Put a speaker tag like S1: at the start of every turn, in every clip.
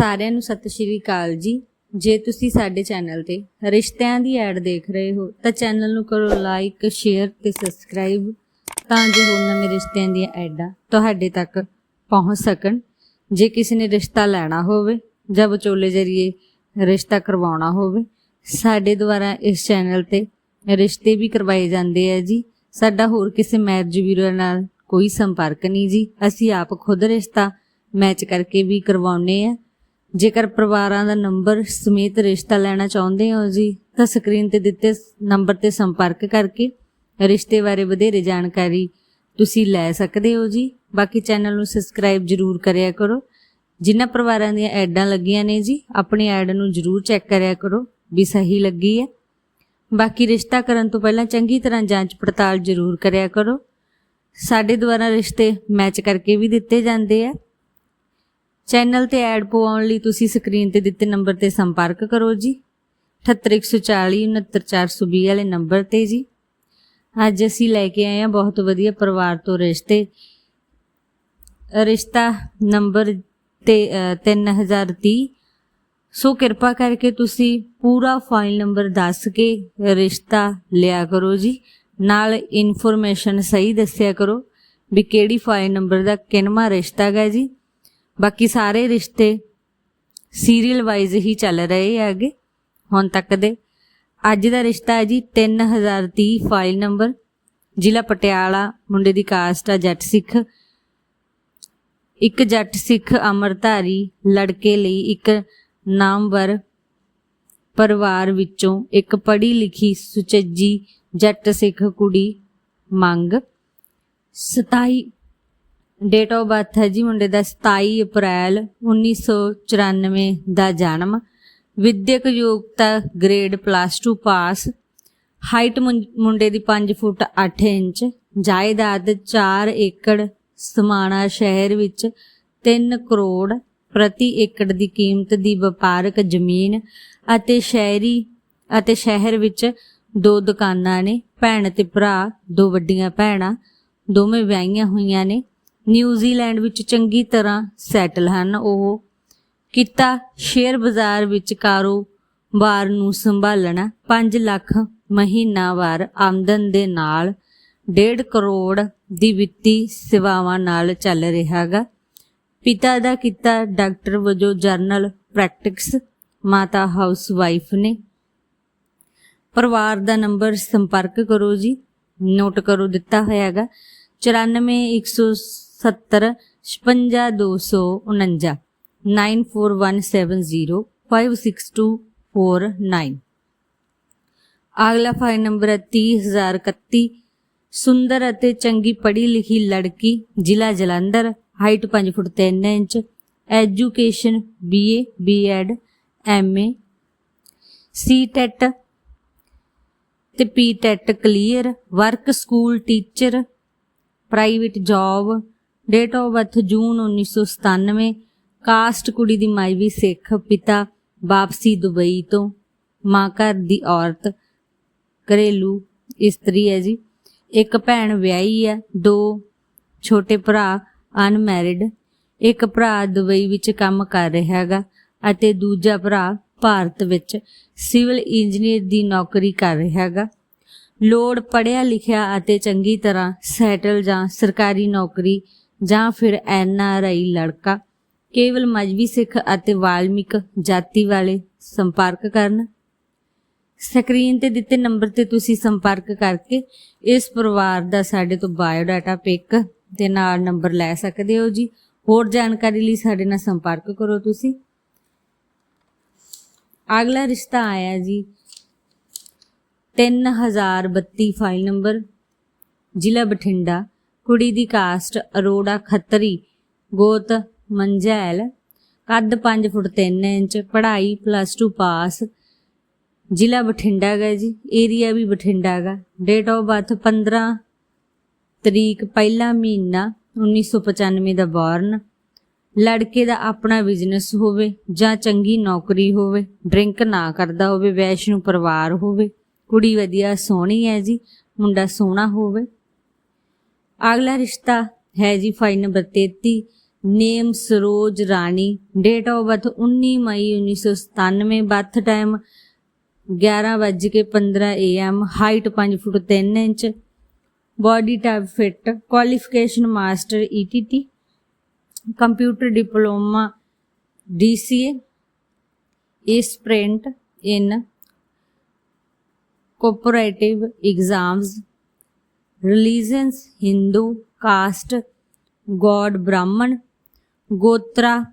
S1: ਸਾਰਿਆਂ ਨੂੰ ਸਤਿ ਸ਼੍ਰੀ ਅਕਾਲ ਜੀ। ਜੇ ਤੁਸੀਂ ਸਾਡੇ ਚੈਨਲ ਤੇ ਰਿਸ਼ਤਿਆਂ ਦੀ ਐਡ ਦੇਖ ਰਹੇ ਹੋ, ਤਾਂ ਚੈਨਲ ਨੂੰ ਕਰੋ ਲਾਈਕ, ਸ਼ੇਅਰ ਤੇ ਸਬਸਕ੍ਰਾਈਬ ਤਾਂ ਜੋ ਹੋਰ ਨਵੇਂ ਰਿਸ਼ਤਿਆਂ ਦੀਆਂ ਐਡਾਂ ਤੁਹਾਡੇ ਤੱਕ ਪਹੁੰਚ ਸਕਣ। ਜੇ ਕਿਸੇ ਨੇ ਰਿਸ਼ਤਾ ਲੈਣਾ ਹੋਵੇ ਜਾਂ ਵਿਚੋਲੇ ਜਰੀਏ ਰਿਸ਼ਤਾ ਕਰਵਾਉਣਾ ਹੋਵੇ, ਸਾਡੇ ਦੁਆਰਾ ਇਸ ਚੈਨਲ ਤੇ ਰਿਸ਼ਤੇ ਵੀ ਕਰਵਾਏ ਜਾਂਦੇ ਆ ਜੀ। ਸਾਡਾ ਹੋਰ ਕਿਸੇ ਮੈਰਿਜ ਬਿਊਰੋ ਨਾਲ ਕੋਈ ਸੰਪਰਕ ਨਹੀਂ ਜੀ। ਅਸੀਂ ਆਪ ਖੁਦ ਰਿਸ਼ਤਾ ਮੈਚ ਕਰਕੇ ਵੀ ਕਰਵਾਉਨੇ ਆ। ਜੇਕਰ ਪਰਿਵਾਰਾਂ ਦਾ ਨੰਬਰ ਸਮੇਤ ਰਿਸ਼ਤਾ ਲੈਣਾ ਚਾਹੁੰਦੇ ਹੋ ਜੀ, ਤਾਂ ਸਕਰੀਨ ਤੇ ਦਿੱਤੇ ਨੰਬਰ ਤੇ ਸੰਪਰਕ ਕਰਕੇ ਰਿਸ਼ਤੇ ਬਾਰੇ ਵਧੇਰੇ ਜਾਣਕਾਰੀ ਤੁਸੀਂ ਲੈ ਸਕਦੇ ਹੋ ਜੀ। ਬਾਕੀ ਚੈਨਲ ਨੂੰ ਸਬਸਕ੍ਰਾਈਬ ਜਰੂਰ ਕਰਿਆ ਕਰੋ। ਜਿਨ੍ਹਾਂ ਪਰਿਵਾਰਾਂ ਦੀਆਂ ਐਡਾਂ ਲੱਗੀਆਂ ਨੇ ਜੀ, ਆਪਣੀ ਐਡ ਨੂੰ ਜਰੂਰ ਚੈੱਕ ਕਰਿਆ ਕਰੋ ਵੀ ਸਹੀ ਲੱਗੀ ਹੈ। ਬਾਕੀ ਰਿਸ਼ਤਾ ਕਰਨ ਤੋਂ ਪਹਿਲਾਂ ਚੰਗੀ ਤਰ੍ਹਾਂ ਜਾਂਚ ਪੜਤਾਲ ਜਰੂਰ ਕਰਿਆ ਕਰੋ। ਸਾਡੇ ਦੁਆਰਾ ਰਿਸ਼ਤੇ ਮੈਚ ਕਰਕੇ ਵੀ ਦਿੱਤੇ ਜਾਂਦੇ ਆ। ਚੈਨਲ ਤੇ ਐਡ ਪਵਾਉਣ ਲਈ ਤੁਸੀਂ ਸਕਰੀਨ ਤੇ ਦਿੱਤੇ ਨੰਬਰ ਤੇ ਸੰਪਰਕ ਕਰੋ ਜੀ। 78140 69420 ਵਾਲੇ ਨੰਬਰ ਤੇ ਜੀ। ਅੱਜ ਅਸੀਂ ਲੈ ਕੇ ਆਏ ਹਾਂ ਬਹੁਤ ਵਧੀਆ ਪਰਿਵਾਰ ਤੋਂ ਰਿਸ਼ਤੇ। ਰਿਸ਼ਤਾ ਨੰਬਰ ਤੇ ਅ, 3030 ਸੋ ਕਿਰਪਾ ਕਰਕੇ ਤੁਸੀਂ ਪੂਰਾ ਫਾਈਲ ਨੰਬਰ ਦੱਸ ਕੇ ਰਿਸ਼ਤਾ ਲਿਆ ਕਰੋ ਜੀ। ਨਾਲ ਇਨਫੋਰਮੇਸ਼ਨ ਸਹੀ ਦੱਸਿਆ ਕਰੋ ਵੀ ਕਿਹੜੀ ਫਾਈਲ ਨੰਬਰ ਦਾ ਕਿਨਮਾ ਰਿਸ਼ਤਾ ਹੈਗਾ ਜੀ। ਬਾਕੀ ਸਾਰੇ ਰਿਸ਼ਤੇ ਸੀਰੀਅਲ ਵਾਈਜ਼ ਹੀ ਚੱਲ ਰਹੇ ਆ ਹੁਣ ਤੱਕ ਦੇ। ਅੱਜ ਦਾ ਰਿਸ਼ਤਾ ਹੈ ਜੀ 3030 ਫਾਈਲ ਨੰਬਰ ਜ਼ਿਲ੍ਹਾ ਪਟਿਆਲਾ, ਮੁੰਡੇ ਦੀ ਕਾਸਟ ਆ ਜੱਟ ਸਿੱਖ। ਇੱਕ ਜੱਟ ਸਿੱਖ ਅਮਰਧਾਰੀ ਲੜਕੇ ਲਈ ਇੱਕ ਨਾਮਵਰ ਪਰਿਵਾਰ ਵਿੱਚੋਂ ਇੱਕ ਪੜ੍ਹੀ ਲਿਖੀ ਸੁਚੱਜੀ ਜੱਟ ਸਿੱਖ ਕੁੜੀ ਮੰਗ। 27 ਡੇਟ ਆਫ ਬਰਥ ਹੈ ਜੀ ਮੁੰਡੇ ਦਾ 27 ਅਪ੍ਰੈਲ 1994 ਦਾ ਜਨਮ। ਵਿਦਿਅਕ ਯੋਗਤਾ ਗ੍ਰੇਡ ਪਲੱਸ 2 ਪਾਸ ਹਾਈਟ ਮੁੰਡੇ ਦੀ 5 ਫੁੱਟ 8 ਇੰਚ। ਜਾਇਦਾਦ 4 ਏਕੜ, ਸਮਾਣਾ ਸ਼ਹਿਰ ਵਿੱਚ 3 ਕਰੋੜ ਪ੍ਰਤੀ ਏਕੜ ਦੀ ਕੀਮਤ ਦੀ ਵਪਾਰਕ ਜ਼ਮੀਨ ਅਤੇ ਸ਼ਹਿਰੀ ਅਤੇ ਸ਼ਹਿਰ ਵਿੱਚ ਦੋ ਦੁਕਾਨਾਂ ਨੇ, ਭੈਣ ਤੇ ਭਰਾ, ਦੋ ਵੱਡੀਆਂ ਭੈਣਾਂ, ਦੋਵੇਂ ਵਿਆਹੀਆਂ ਹੋਈਆਂ ਨੇ। ਨਿਊਜ਼ੀਲੈਂਡ ਵਿੱਚ ਚੰਗੀ ਤਰ੍ਹਾਂ ਸੈਟਲ ਹਨ। ਉਹ ਕਿੱਤਾ ਸ਼ੇਅਰ ਬਾਜ਼ਾਰ ਵਿੱਚ ਕਾਰੋਬਾਰ ਨੂੰ ਸੰਭਾਲਣਾ 5 ਲੱਖ ਮਹੀਨਾਵਾਰ ਆਮਦਨ ਦੇ ਨਾਲ 1.5 ਕਰੋੜ ਦੀ ਵਿੱਤੀ ਸੇਵਾਵਾਂ ਨਾਲ ਚੱਲ ਰਿਹਾਗਾ ਪਿਤਾ ਦਾ ਕਿੱਤਾ ਡਾਕਟਰ ਵਜੋਂ ਜਰਨਲ ਪ੍ਰੈਕਟਿਸ ਮਾਤਾ ਹਾਊਸ ਵਾਈਫ ਨੇ। ਪਰਿਵਾਰ ਦਾ ਨੰਬਰ ਸੰਪਰਕ ਕਰੋ ਜੀ, ਨੋਟ ਕਰੋ ਦਿੱਤਾ ਹੋਇਆ ਹੈਗਾ 9417 55249 94170 56249 ਅਗਲਾ ਫਾਈਲ ਨੰਬਰ ਹੈ 30031 ਸੁੰਦਰ ਅਤੇ ਚੰਗੀ ਪੜ੍ਹੀ ਲਿਖੀ ਲੜਕੀ, ਜ਼ਿਲ੍ਹਾ Jalandhar height 5 foot 3 inch. Education BA BEd MA CTET ਤੇ PTET clear work school teacher private job date of birth June 1997 caste ਕੁੜੀ ਦੀ ਮਾਈਵੀ ਸਿੱਖ, ਪਿਤਾ ਵਾਪਸੀ ਦੁਬਈ ਤੋਂ। ਮਾਂ ਘਰ ਦੀ ਔਰਤ, ਘਰੇਲੂ ਇਸਤਰੀ ਹੈ ਜੀ। ਇੱਕ ਭੈਣ ਵਿਆਹੀ ਹੈ, ਦੋ ਛੋਟੇ ਭਰਾ ਅਨਮੈਰਿਡ ਇੱਕ ਭਰਾ ਦੁਬਈ ਵਿੱਚ ਕੰਮ ਕਰ ਰਿਹਾ ਹੈਗਾ ਅਤੇ ਦੂਜਾ ਭਰਾ ਭਾਰਤ ਵਿੱਚ ਸਿਵਲ ਇੰਜੀਨੀਅਰ ਦੀ ਨੌਕਰੀ ਕਰ ਰਿਹਾ ਹੈਗਾ। ਲੋੜ ਪੜਿਆ ਲਿਖਿਆ ਅਤੇ ਚੰਗੀ ਤਰ੍ਹਾਂ ਸੈਟਲ ਜਾਂ ਸਰਕਾਰੀ ਨੌਕਰੀ ਜਾਂ ਫਿਰ ਐਨ ਲੜਕਾ ਕੇਵਲ ਮਜਬੀ ਸਿੱਖ ਅਤੇ ਵਾਲਮਿਕ ਜਾਤੀ ਵਾਲੇ ਸੰਪਰਕ ਕਰਨ। ਸਕਰੀਨ ਤੇ ਦਿੱਤੇ ਨੰਬਰ ਤੇ ਤੁਸੀਂ ਸੰਪਰਕ ਕਰਕੇ ਇਸ ਪਰਿਵਾਰ ਦਾ ਸਾਡੇ ਤੋਂ ਬਾਇਓ ਡਾਟਾ ਪਿਕ ਤੇ ਨਾਲ ਨੰਬਰ ਲੈ ਸਕਦੇ ਹੋ ਜੀ। ਹੋਰ ਜਾਣਕਾਰੀ ਲਈ ਸਾਡੇ ਨਾਲ ਸੰਪਰਕ ਕਰੋ ਤੁਸੀਂ। ਅਗਲਾ ਰਿਸ਼ਤਾ ਆਇਆ ਜੀ। 3032 ਫਾਈਲ ਨੰਬਰ, ਜ਼ਿਲ੍ਹਾ ਬਠਿੰਡਾ। ਕੁੜੀ ਦੀ ਕਾਸਟ ਅਰੋੜਾ ਖੱਤਰੀ, ਗੋਤ ਮੰਝੈਲ ਕੱਦ 5 ਫੁੱਟ 3 ਇੰਚ, ਪੜ੍ਹਾਈ ਪਲੱਸ 2 ਪਾਸ ਜ਼ਿਲ੍ਹਾ ਬਠਿੰਡਾ ਗਾ ਜੀ ਏਰੀਆ ਵੀ ਬਠਿੰਡਾ ਗਾ। ਡੇਟ ਆਫ ਬਰਥ 15 ਤਰੀਕ ਪਹਿਲਾ ਮਹੀਨਾ 1995 ਦਾ ਬੌਰਨ ਲੜਕੇ ਦਾ ਆਪਣਾ ਬਿਜ਼ਨਸ ਹੋਵੇ ਜਾਂ ਚੰਗੀ ਨੌਕਰੀ ਹੋਵੇ ਡਰਿੰਕ ਨਾ ਕਰਦਾ ਹੋਵੇ, ਵੈਸ਼ਨੂ ਪਰਿਵਾਰ ਹੋਵੇ। ਕੁੜੀ ਵਧੀਆ ਸੋਹਣੀ ਹੈ ਜੀ, ਮੁੰਡਾ ਸੋਹਣਾ ਹੋਵੇ। ਅਗਲਾ ਰਿਸ਼ਤਾ ਹੈ ਜੀ file number 33 name Saroj Rani date of birth 19 may 1997 birth time 11:15 AM height 5 foot 3 inch body type fit qualification master ETT computer diploma DCA print in cooperative exams religions Hindu caste God Brahmin gotra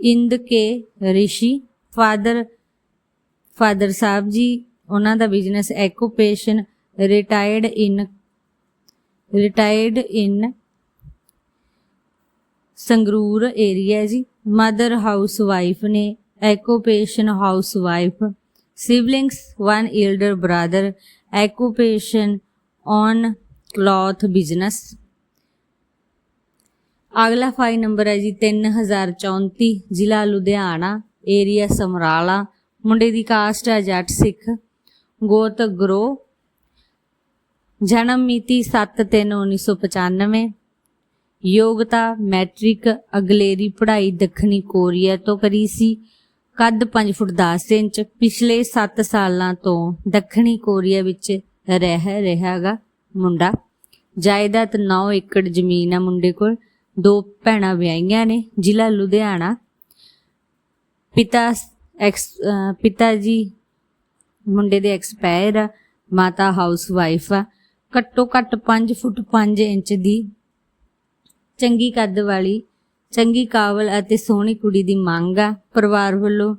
S1: Ind K Rishi father father Sahib ji ਉਹਨਾਂ ਦਾ business occupation retired in retired in Sangrur area ਜੀ। Mother housewife ਨੇ occupation housewife siblings one elder brother occupation on cloth business ਅਗਲਾ file number ਹੈ ਜੀ 3034 ਜ਼ਿਲ੍ਹਾ Ludhiana area Samrala. ਮੁੰਡੇ ਦੀ caste ਹੈ ਜੱਟ ਸਿੱਖ, ਗੋਤ ਗਰੋ ਜਨਮ ਮਿਤੀ 7/3/1995 ਯੋਗਤਾ ਮੈਟ੍ਰਿਕ, ਅਗਲੇਰੀ ਪੜ੍ਹਾਈ ਦੱਖਣੀ ਕੋਰੀਆ ਤੋਂ ਕਰੀ ਸੀ। ਕੱਦ 5 ਫੁੱਟ 10 ਇੰਚ, ਪਿਛਲੇ 7 ਸਾਲਾਂ ਤੋਂ ਦੱਖਣੀ ਕੋਰੀਆ ਵਿੱਚ ਰਹਿ ਰਿਹਾਗਾ ਮੁੰਡਾ। ਜਾਇਦਾਦ 9 ਏਕੜ ਜ਼ਮੀਨ ਆ ਮੁੰਡੇ ਕੋਲ। ਦੋ ਭੈਣਾਂ ਵਿਆਹੀਆਂ ਨੇ, ਜ਼ਿਲ੍ਹਾ ਲੁਧਿਆਣਾ। ਪਿਤਾ ਐਕਸ ਪਿਤਾ ਜੀ ਮੁੰਡੇ ਦੇ ਐਕਸਪਾਇਰ ਆ, ਮਾਤਾ ਹਾਊਸ ਵਾਈਫ ਆ। ਘੱਟੋ ਘੱਟ 5 ਫੁੱਟ 5 ਇੰਚ ਦੀ ਚੰਗੀ ਕੱਦ ਵਾਲੀ ਚੰਗੀ ਕਾਬਲ ਅਤੇ ਸੋਹਣੀ ਕੁੜੀ ਦੀ ਮੰਗ ਆ ਪਰਿਵਾਰ ਵੱਲੋਂ।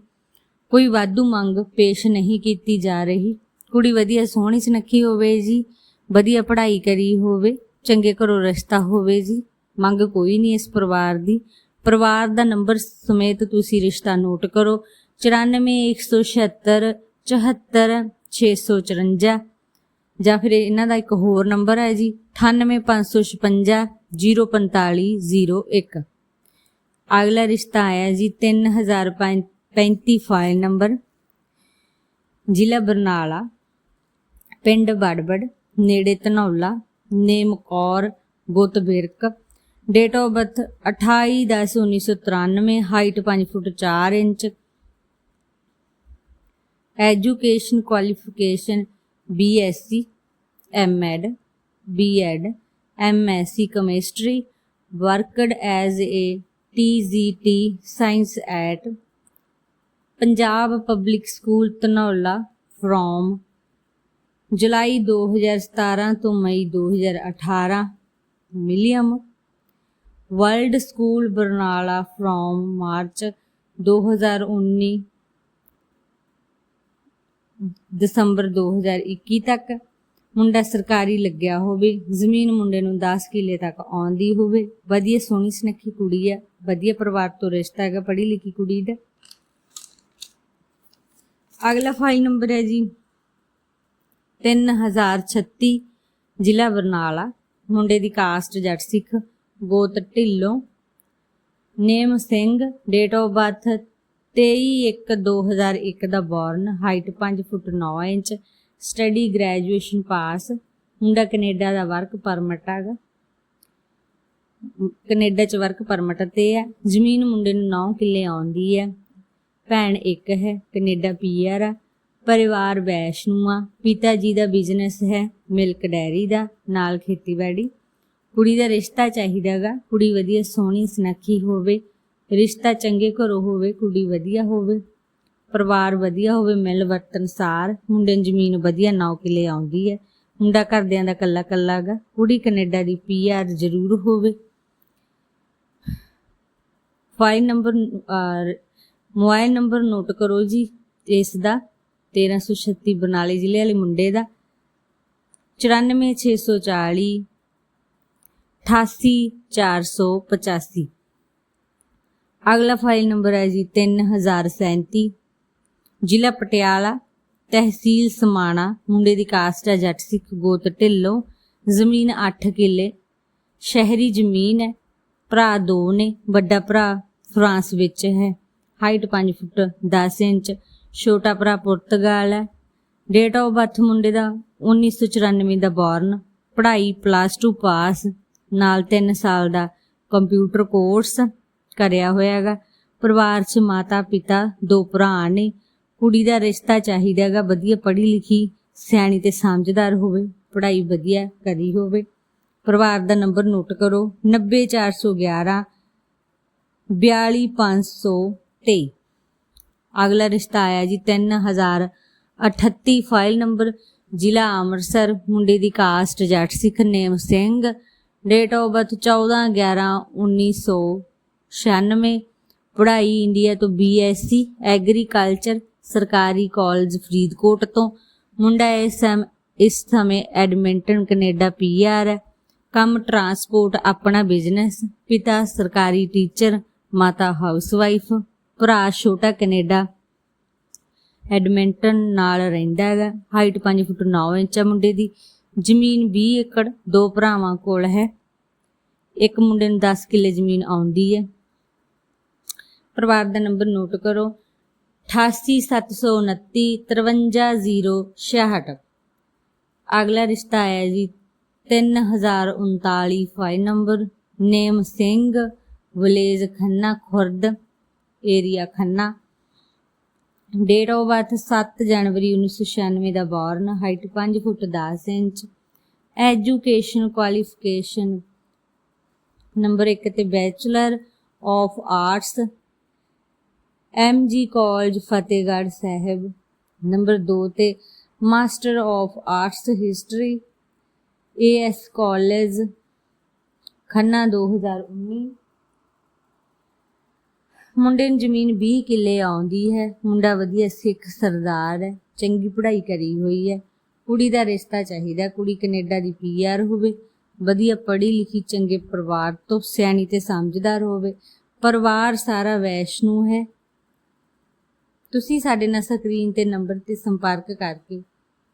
S1: ਕੋਈ ਵਾਧੂ ਮੰਗ ਪੇਸ਼ ਨਹੀਂ ਕੀਤੀ ਜਾ ਰਹੀ। ਕੁੜੀ ਵਧੀਆ ਸੋਹਣੀ ਸੁਨੱਖੀ ਹੋਵੇ ਜੀ, ਵਧੀਆ ਪੜ੍ਹਾਈ ਕਰੀ ਹੋਵੇ, ਚੰਗੇ ਘਰੋਂ ਰਿਸ਼ਤਾ ਹੋਵੇ ਜੀ, ਮੰਗ ਕੋਈ ਨਹੀਂ ਇਸ ਪਰਿਵਾਰ ਦੀ। ਪਰਿਵਾਰ ਦਾ ਨੰਬਰ ਸਮੇਤ ਤੁਸੀਂ ਰਿਸ਼ਤਾ ਨੋਟ ਕਰੋ। 94176 74654 ਜਾਂ ਫਿਰ ਇਹਨਾਂ ਦਾ ਇੱਕ ਹੋਰ ਨੰਬਰ ਹੈ ਜੀ 98556 04501 ਅਗਲਾ ਰਿਸ਼ਤਾ ਆਇਆ ਜੀ 3035 ਫਾਈਲ ਨੰਬਰ, ਜ਼ਿਲ੍ਹਾ ਬਰਨਾਲਾ, ਪਿੰਡ ਬੜਬੜ, ਨੇੜੇ ਧਨੌਲਾ ਨੇਮ ਕੌਰ ਗੁੱਤ date of birth 28/10/1993 height 5 foot 4 inch education qualification BSc MEd B.Ed MSc chemistry worked as a TGT science at Punjab public school Dhanaula from July 2017 ਤੋਂ ਮਈ 2018 millennium world school Barnala from March 2019 ਦਸੰਬਰ 2021 ਤੱਕ ਮੁੰਡਾ ਸਰਕਾਰੀ ਲੱਗਿਆ ਹੋਵੇ, ਜ਼ਮੀਨ ਮੁੰਡੇ ਨੂੰ 10 ਕਿੱਲੇ ਤੱਕ ਆਉਂਦੀ ਹੋਵੇ, ਵਧੀਆ ਸੋਹਣੀ ਸੁਨੱਖੀ ਕੁੜੀ ਆ, ਵਧੀਆ ਪਰਿਵਾਰ ਤੋਂ ਰਿਸ਼ਤਾ ਹੈਗਾ, ਪੜ੍ਹੀ ਲਿਖੀ ਕੁੜੀ ਦਾ। ਅਗਲਾ ਫਾਈਲ ਨੰਬਰ ਹੈ ਜੀ 3036 ਜ਼ਿਲ੍ਹਾ ਬਰਨਾਲਾ। ਮੁੰਡੇ ਦੀ ਕਾਸਟ ਜੱਟ ਸਿੱਖ, ਗੋਤ Dhillon. Name Singh date of birth 23/1/2001 the born height 5 foot 9 inch study graduation pass. ਮੁੰਡਾ ਕੈਨੇਡਾ ਦਾ ਵਰਕ ਪਰਮਿਟ ਹੈਗਾ। ਕੈਨੇਡਾ ਚ ਵਰਕ ਪਰਮਿਟ ਤੇ ਹੈ ਜ਼ਮੀਨ ਮੁੰਡੇ ਨੂੰ 9 ਕਿੱਲੇ ਆਉਂਦੀ ਹੈ ਭੈਣ ਇੱਕ ਹੈ, ਕੈਨੇਡਾ ਪੀਆਰ ਆ। ਪਰਿਵਾਰ ਵੈਸ਼ਨੂ ਆ। ਪਿਤਾ ਜੀ ਦਾ ਬਿਜ਼ਨਸ ਹੈ, ਮਿਲਕ ਡੈਰੀ ਦਾ, ਨਾਲ ਖੇਤੀਬਾੜੀ। ਕੁੜੀ ਦਾ ਰਿਸ਼ਤਾ ਚਾਹੀਦਾਗਾ ਕੁੜੀ ਵਧੀਆ ਸੋਹਣੀ, ਸੁਨੱਖੀ ਹੋਵੇ। ਰਿਸ਼ਤਾ ਚੰਗੇ ਘਰੋਂ ਹੋਵੇ, ਕੁੜੀ ਵਧੀਆ ਹੋਵੇ। ਪਰਿਵਾਰ ਵਧੀਆ ਹੋਵੇ, ਮਿਲ ਵਰਤਨਸਾਰ ਮੁੰਡੇ ਨੂੰ ਜ਼ਮੀਨ ਵਧੀਆ 9 ਕਿੱਲੇ ਆਉਂਦੀ ਹੈ। ਮੁੰਡਾ ਘਰਦਿਆਂ ਦਾ ਕੱਲਾ ਕੱਲਾ ਗਾ ਕੁੜੀ ਕੈਨੇਡਾ ਦੀ ਪੀਆਰ ਜ਼ਰੂਰ ਹੋਵੇ। File number mobile number note ਕਰੋ ਜੀ, ਇਸ ਦਾ। 1336 ਬਰਨਾਲੇ ਜ਼ਿਲ੍ਹੇ ਵਾਲੇ ਮੁੰਡੇ ਦਾ। 94640 88485 ਅਗਲਾ ਫਾਈਲ ਨੰਬਰ ਹੈ ਜੀ 3037 ਜ਼ਿਲ੍ਹਾ ਪਟਿਆਲਾ, ਤਹਿਸੀਲ ਸਮਾਣਾ, ਮੁੰਡੇ ਦੀ ਕਾਸਟ ਹੈ ਜੱਟ ਸਿੱਖ ਗੋਤ ਢਿੱਲੋਂ, ਜ਼ਮੀਨ 8 ਕਿੱਲੇ, ਸ਼ਹਿਰੀ ਜ਼ਮੀਨ ਹੈ, ਭਰਾ ਦੋ ਨੇ, ਵੱਡਾ ਭਰਾ ਫਰਾਂਸ ਵਿੱਚ ਹੈ, ਹਾਈਟ 5 ਫੁੱਟ 10 ਇੰਚ, ਛੋਟਾ ਭਰਾ ਪੁਰਤਗਾਲ ਹੈ ਡੇਟ ਆਫ ਬਰਥ ਮੁੰਡੇ ਦਾ 1994 ਦਾ ਬੋਰਨ ਪੜ੍ਹਾਈ ਪਲੱਸ 2 ਪਾਸ ਨਾਲ 3 ਸਾਲ ਦਾ ਕੰਪਿਊਟਰ ਕੋਰਸ ਕਰਿਆ ਹੋਇਆ ਹੈਗਾ, ਪਰਿਵਾਰ 'ਚ ਮਾਤਾ ਪਿਤਾ ਦੋ ਭਰਾ ਨੇ ਕੁੜੀ ਦਾ ਰਿਸ਼ਤਾ ਚਾਹੀਦਾ ਹੈਗਾ, ਵਧੀਆ ਪੜ੍ਹੀ ਲਿਖੀ, ਸਿਆਣੀ ਤੇ ਸਮਝਦਾਰ ਹੋਵੇ, ਪੜ੍ਹਾਈ ਵਧੀਆ ਕਰੀ ਹੋਵੇ। ਪਰਿਵਾਰ ਦਾ ਨੰਬਰ ਨੋਟ ਕਰੋ 90411 42523 ਅਗਲਾ ਰਿਸ਼ਤਾ ਆਇਆ ਜੀ 3038 ਫਾਈਲ ਨੰਬਰ, ਜ਼ਿਲ੍ਹਾ ਅੰਮ੍ਰਿਤਸਰ, ਮੁੰਡੇ ਦੀ caste Jatt Sikh name Singh, date of birth 14 11 1996 ਪੜ੍ਹਾਈ ਇੰਡੀਆ ਤੋਂ ਬੀਐਸਸੀ ਐਗਰੀਕਲਚਰ ਸਰਕਾਰੀ ਕਾਲਜ ਫਰੀਦਕੋਟ ਤੋਂ। ਮੁੰਡਾ ਇਸ ਸਮ- ਇਸ ਸਮੇਂ ਐਡਮਿੰਟਨ ਕੈਨੇਡਾ ਪੀਆਰ ਹੈ। ਕੰਮ ਟਰਾਂਸਪੋਰਟ ਆਪਣਾ ਬਿਜ਼ਨਸ, ਪਿਤਾ ਸਰਕਾਰੀ ਟੀਚਰ, ਮਾਤਾ ਹਾਊਸਵਾਈਫ, ਭਰਾ ਛੋਟਾ ਕੈਨੇਡਾ ਐਡਮਿੰਟਨ ਨਾਲ ਰਹਿੰਦਾ ਹੈਗਾ। ਹਾਈਟ 5 ਫੁੱਟ 9 ਇੰਚ ਹੈ ਮੁੰਡੇ ਦੀ। ਜ਼ਮੀਨ 20 ਏਕੜ, ਦੋ ਭਰਾਵਾਂ ਕੋਲ ਹੈ। ਇੱਕ ਮੁੰਡੇ ਨੂੰ 10 ਕਿੱਲੇ ਜ਼ਮੀਨ ਆਉਂਦੀ ਹੈ। ਪਰਿਵਾਰ ਦਾ ਨੰਬਰ ਨੋਟ ਕਰੋ। 88729 53066 ਅਗਲਾ ਰਿਸ਼ਤਾ ਆਇਆ ਜੀ 3039 file number name Singh, village Khanna, Khurd, area Khanna. Date of birth 7 January 1996 the born height 5 foot 10 inch. Education qualification number 1 ਤੇ bachelor of arts M G college Fatehgarh Sahib number 2 ਤੇ master of arts history A S college Khanna 2019 ਮੁੰਡੇ ਨੂੰ ਜ਼ਮੀਨ 20 ਕਿੱਲੇ ਆਉਂਦੀ ਹੈ। ਮੁੰਡਾ ਵਧੀਆ ਸਿੱਖ ਸਰਦਾਰ ਹੈ। ਚੰਗੀ ਪੜ੍ਹਾਈ ਕਰੀ ਹੋਈ ਹੈ। ਕੁੜੀ ਦਾ ਰਿਸ਼ਤਾ ਚਾਹੀਦਾ। ਕੁੜੀ ਕੈਨੇਡਾ ਦੀ ਪੀਆਰ ਹੋਵੇ। ਵਧੀਆ ਪੜ੍ਹੀ ਲਿਖੀ ਚੰਗੇ ਪਰਿਵਾਰ ਤੋਂ ਸਿਆਣੀ ਤੇ ਸਮਝਦਾਰ ਹੋਵੇ। ਪਰਿਵਾਰ ਸਾਰਾ ਵੈਸ਼ਨੂ ਹੈ। ਤੁਸੀਂ ਸਾਡੇ ਨਾਲ ਸਕਰੀਨ ਤੇ ਨੰਬਰ ਤੇ ਸੰਪਰਕ ਕਰਕੇ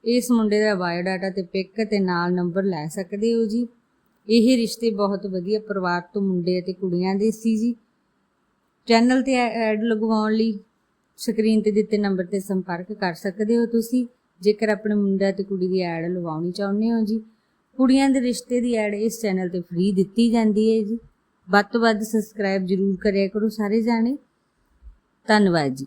S1: ਇਸ ਮੁੰਡੇ ਦਾ ਬਾਇਓਡਾਟਾ ਤੇ ਪਿਕ ਤੇ ਨਾਲ ਨੰਬਰ ਲੈ ਸਕਦੇ ਹੋ ਜੀ। ਇਹ ਰਿਸ਼ਤੇ ਬਹੁਤ ਵਧੀਆ ਪਰਿਵਾਰ ਤੋਂ ਮੁੰਡੇ ਅਤੇ ਕੁੜੀਆਂ ਦੇ ਸੀ ਜੀ। ਚੈਨਲ ਤੇ ਐਡ ਲਗਵਾਉਣ ਲਈ ਸਕਰੀਨ ਤੇ ਦਿੱਤੇ ਨੰਬਰ ਤੇ ਸੰਪਰਕ ਕਰ ਸਕਦੇ ਹੋ ਤੁਸੀਂ। ਜੇਕਰ ਆਪਣੇ ਮੁੰਡਾ ਤੇ ਕੁੜੀ ਦੀ ਐਡ ਲਵਾਉਣੀ ਚਾਹੁੰਦੇ ਹੋ ਜੀ। ਕੁੜੀਆਂ ਦੇ ਰਿਸ਼ਤੇ ਦੀ ਐਡ ਇਸ ਚੈਨਲ ਤੇ ਫ੍ਰੀ ਦਿੱਤੀ ਜਾਂਦੀ ਹੈ ਜੀ। ਵੱਧ ਤੋਂ ਵੱਧ ਸਬਸਕ੍ਰਾਈਬ ਜ਼ਰੂਰ ਕਰਿਆ ਕਰੋ ਸਾਰੇ ਜਾਣੇ। ਧੰਨਵਾਦ ਜੀ।